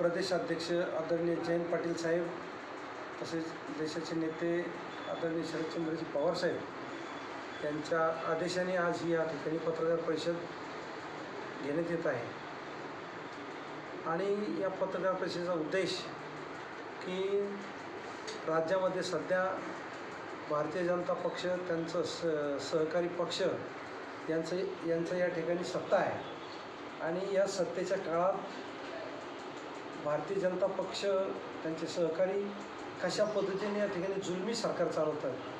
प्रदेशाध्यक्ष आदरणीय जयंत पाटील साहेब तसेच देशाचे नेते आदरणीय शरदचंद्रजी पवार साहेब यांच्या आदेशाने आज ही या ठिकाणी पत्रकार परिषद घेण्यात येत आहे. आणि या पत्रकार परिषदेचा उद्देश की राज्यामध्ये सध्या भारतीय जनता पक्ष त्यांचं स सहकारी पक्ष यांचं यांचं या ठिकाणी सत्ता आहे. आणि या सत्तेच्या काळात भारतीय जनता पक्ष त्यांचे सहकारी कशा पद्धतीने या ठिकाणी जुलमी सरकार चालवत आहे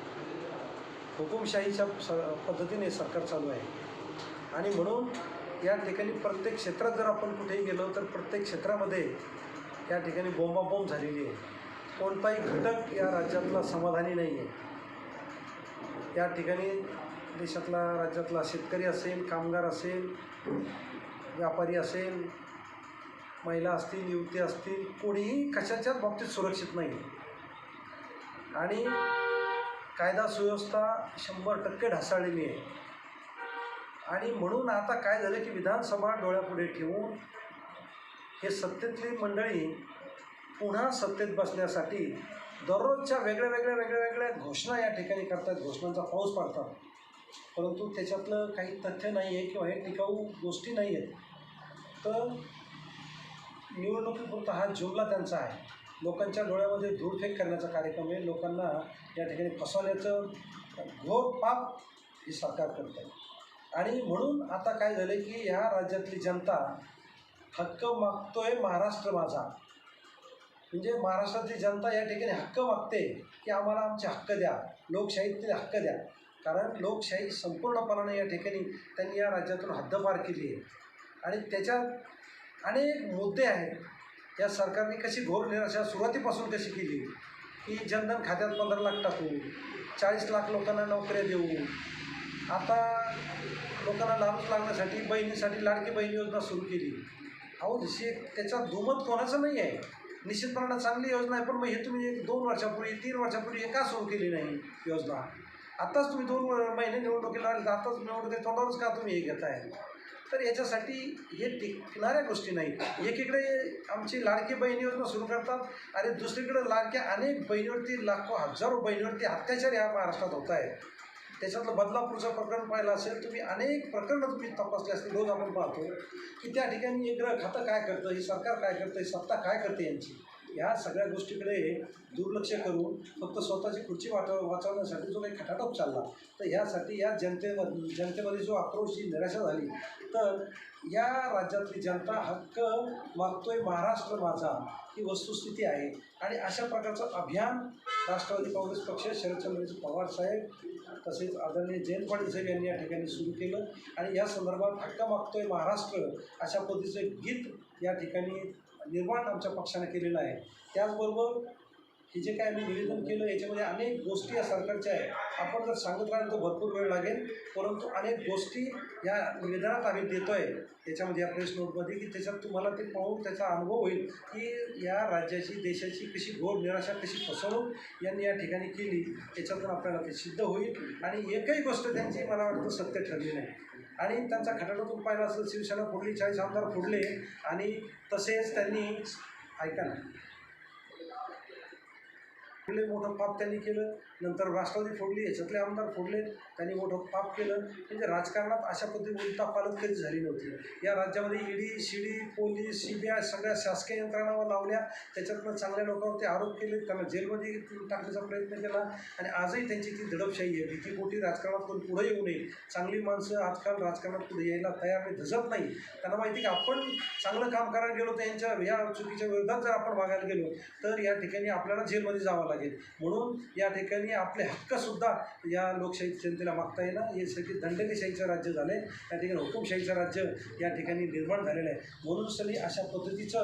हुकुमशाहीच्या स पद्धतीने सरकार चालू आहे. आणि म्हणून या ठिकाणी प्रत्येक क्षेत्रात जर आपण कुठेही गेलो तर प्रत्येक क्षेत्रामध्ये या ठिकाणी बोंबाबोंब झालेली आहे. कोणताही घटक या राज्यातला समाधानी नाही आहे. या ठिकाणी देशातला राज्यातला शेतकरी असेल कामगार असेल व्यापारी असेल महिला असतील युवती असतील कोणीही कशाच्याच बाबतीत सुरक्षित नाही आणि कायदा सुव्यवस्था शंभर टक्के ढासाळलेली आहे. आणि म्हणून आता काय झालं की विधानसभा डोळ्यापुढे ठेवून हे सत्तेतली मंडळी पुन्हा सत्तेत बसण्यासाठी दररोजच्या वेगळ्या वेगळ्या वेगळ्या वेगळ्या घोषणा या ठिकाणी करतात घोषणांचा पाऊस पाडतात. परंतु त्याच्यातलं काही तथ्य नाही आहे किंवा हे टिकाऊ गोष्टी नाही आहेत तर निवडणुकीपुरता हा जुमला त्यांचा आहे. लोकांच्या डोळ्यामध्ये धूळफेक करण्याचा कार्यक्रम आहे. लोकांना या ठिकाणी फसवण्याचं घोर पाप हे सरकार करत आहे. आणि म्हणून आता काय झालं की ह्या राज्यातली जनता हक्क मागतोय महाराष्ट्र माझा. म्हणजे महाराष्ट्रातली जनता या ठिकाणी हक्क मागते की आम्हाला आमचे हक्क द्या लोकशाहीतील हक्क द्या. कारण लोकशाही संपूर्णपणाने या ठिकाणी त्यांनी या राज्यातून हद्दपार केली आहे. आणि त्याच्या अनेक मुद्दे आहेत. या सरकारने कशी घोर निराशा सुरुवातीपासून कशी केली? की जनधन खात्यात पंधरा लाख टाकू चाळीस लाख लोकांना नोकऱ्या देऊ. आता लोकांना लाभच लागण्यासाठी बहिणीसाठी लाडकी बहीण योजना सुरू केली. अहो जशी त्याचा दुमत कोणाचं नाही आहे निश्चितपणानं चांगली योजना आहे पण मग हे तुम्ही एक दोन वर्षापूर्वी तीन वर्षापूर्वी हे का सुरू केली नाही योजना? आत्ताच तुम्ही दोन महिने निवडणुकीला आले तर आत्ताच निवडणुकी तोंडावरच का तुम्ही हे घेताय? तर याच्यासाठी हे टिकणाऱ्या गोष्टी नाही एकीकडे आमची लाडकी बहीण योजना सुरू करतात आणि दुसरीकडे लाडक्या अनेक बहिणीवरती लाखो हजारो बहिणीवरती अत्याचार या महाराष्ट्रात होत आहे त्याच्यातलं बदलापूरचं प्रकरण पाहिलं असेल तुम्ही अनेक प्रकरणं तुम्ही तपासले असतील रोज आपण पाहतो की त्या ठिकाणी एक ग्रह खातं काय करतं हे सरकार काय करतं ही सत्ता काय करते यांची? ह्या सगळ्या गोष्टीकडे दुर्लक्ष करून फक्त स्वतःची खुर्ची वाचव वाचवण्यासाठी जो काही खटाटोप चालला तर ह्यासाठी या जनतेमध्ये जनतेमध्ये जो आक्रोश जी निराशा झाली तर या राज्यातली जनता हक्क मागतोय महाराष्ट्र माझा ही वस्तुस्थिती आहे. आणि अशा प्रकारचं अभियान राष्ट्रवादी काँग्रेस पक्ष शरदचंद्रजी पवार साहेब तसेच आदरणीय जयंत पाटील साहेब यांनी या ठिकाणी सुरू केलं. आणि या संदर्भात हक्क मागतोय महाराष्ट्र अशा पद्धतीचं गीत या ठिकाणी निर्माण आमच्या पक्षाने केलेलं आहे. त्याचबरोबर हे जे काय आम्ही निवेदन केलं याच्यामध्ये अनेक गोष्टी या सरकारच्या आहे आपण जर सांगत राहिलं तर भरपूर वेळ लागेल परंतु अनेक गोष्टी या निवेदनात आम्ही देतो आहे याच्यामध्ये या प्रेस नोटमध्ये की त्याच्यात तुम्हाला ते पाहून त्याचा अनुभव होईल की या राज्याची देशाची कशी घोर निराशा कशी फसवणूक यांनी या ठिकाणी केली याच्यातून आपल्याला ते सिद्ध होईल. आणि एकही गोष्ट त्यांची मला वाटतं सत्य ठरली नाही. आणि त्यांचा खटाटोतून पाहिला असेल शिवसेना फोडली चाळीस आमदार फोडले आणि तसेच त्यांनी ऐका ना फोडले मोठं पाप त्यांनी केलं. नंतर राष्ट्रवादी फोडली याच्यातले आमदार फोडले त्यांनी मोठं पाप केलं. म्हणजे राजकारणात अशा पद्धतीने उलटा पालत कधी झाली नव्हती. या राज्यामध्ये ईडी शिडी पोलीस सी बी आय सगळ्या शासकीय यंत्रणावर लावल्या. त्याच्यातनं चांगल्या लोकांवरती आरोप केले. त्यांना जेलमध्ये टाकण्याचा प्रयत्न केला. आणि आजही त्यांची ती दडपशाही आहे. भीतीपोटी राजकारणात कोण पुढे येऊ नये. चांगली माणसं आजकाल राजकारणात पुढे यायला तयार नाही धजत नाही. त्यांना माहिती की आपण चांगलं काम करायला गेलो तर यांच्या या चुकीच्या विरोधात जर आपण बघायला गेलो तर या ठिकाणी आपल्याला जेलमध्ये जावं लागेल. म्हणून या ठिकाणी आपले हक्कसुद्धा या लोकशाही जनतेला मागता येणं. हे सगळी दंडनीशाहीचं राज्य झालं आहे त्या ठिकाणी हुकुमशाहीचं राज्य या ठिकाणी निर्माण झालेलं आहे. म्हणून सनी अशा पद्धतीचं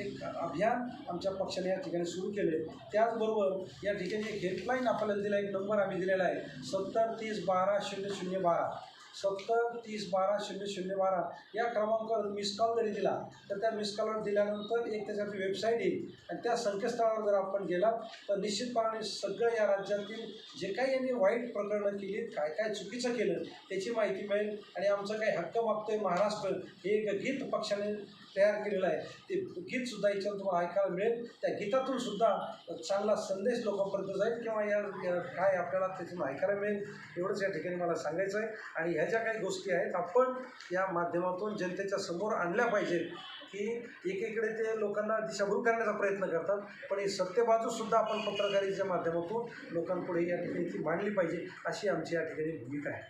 एक अभियान आमच्या पक्षाने या ठिकाणी सुरू केलं आहे त्याचबरोबर या ठिकाणी एक हेल्पलाईन आपल्याला दिला एक नंबर आम्ही दिलेला आहे. सत्तर तीस बारा शून्य शून्य बारा. सत्तर तीस बारा शून्य शून्य बारा या क्रमांकावर मिस कॉल जरी दिला तर त्या मिस कॉलवर दिल्यानंतर एक त्याच्यासाठी वेबसाईट येईल. आणि त्या संकेतस्थळावर जर आपण गेला तर निश्चितपणाने सगळं या राज्यातील जे काही यांनी वाईट प्रकरणं केली काय काय चुकीचं केलं त्याची माहिती मिळेल. आणि आमचं काही हक्क मागतोय महाराष्ट्र हे एक गीत पक्षाने तयार केलेलं आहे. ते गीतसुद्धा याच्यावर तुम्हाला ऐकायला मिळेल. त्या गीतातून सुद्धा चांगला संदेश लोकांपर्यंत जाईल किंवा या काय आपल्याला त्याची ऐकायला मिळेल एवढंच या ठिकाणी मला सांगायचं आहे. आणि ह्या ज्या काही गोष्टी आहेत. आपण या माध्यमातून जनतेच्या समोर आणल्या पाहिजेत की एकीकडे ते लोकांना दिशाभूल करण्याचा प्रयत्न करतात पण ही सत्यबाजूसुद्धा आपण पत्रकारितेच्या माध्यमातून लोकांपुढे या ठिकाणी ती मांडली पाहिजे अशी आमची या ठिकाणी भूमिका आहे.